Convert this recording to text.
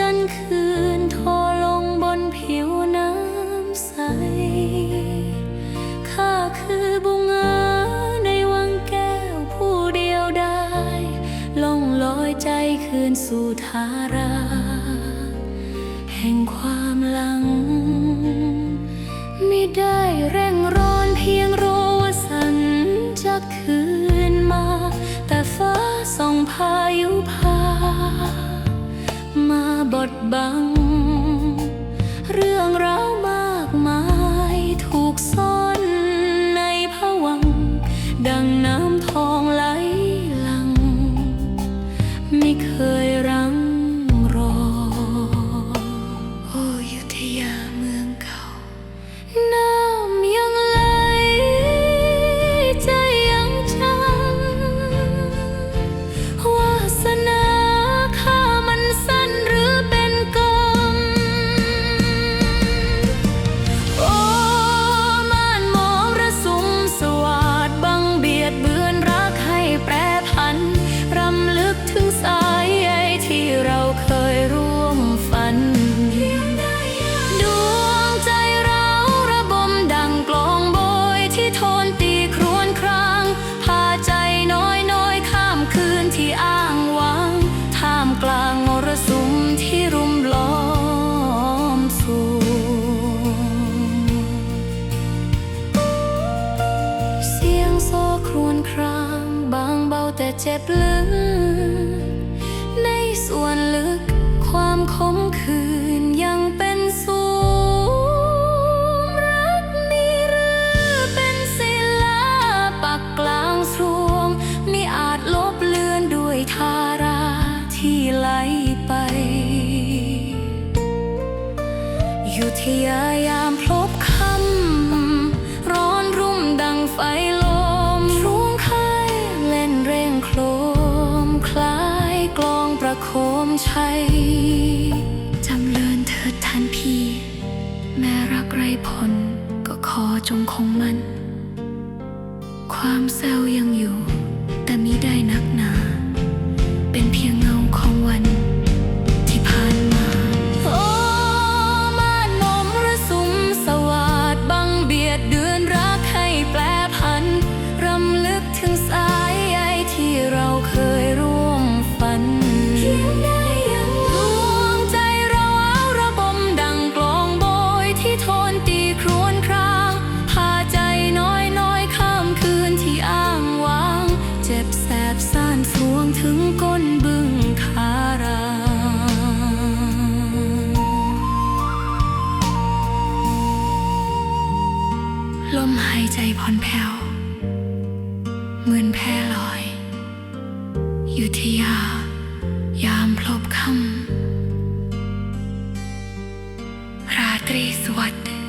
จันคืนทอลงบนผิวน้ำใส ข้าคือบุงาในวังแก้วผู้เดียวได้ ลงลอยใจคืนสู่ทารา แห่งความหลังไม่ได้ อ้ เบาแต่เจ็บลึกในส่วนลึกความคมคืนยังเป็นสูงรักมีหรือเป็นศิลาปักกลางสรวงมิอาจลบเลือนด้วยทาราที่ไหลไป อยู่ที่ยายามพบคำ ชัยจำเลินเถิดท่านพี่ แม้รักไรผลก็ขอจงคงมัน ความเศร้ายังอยู่ แต่มิได้นักหนา เป็นเพียงเงาของวันที่ผ่านมา โอ้มานมมระสุมสวาดบังเบียดเดือนรักให้แปรพัน รำลึกถึงสายใยที่เราเคยร่วมฝัน เพียงได้ ผ่อนแผ้วเหมือนแพร่ลอยอยุธยา ยามพลบคำราตรีสวัสดิ์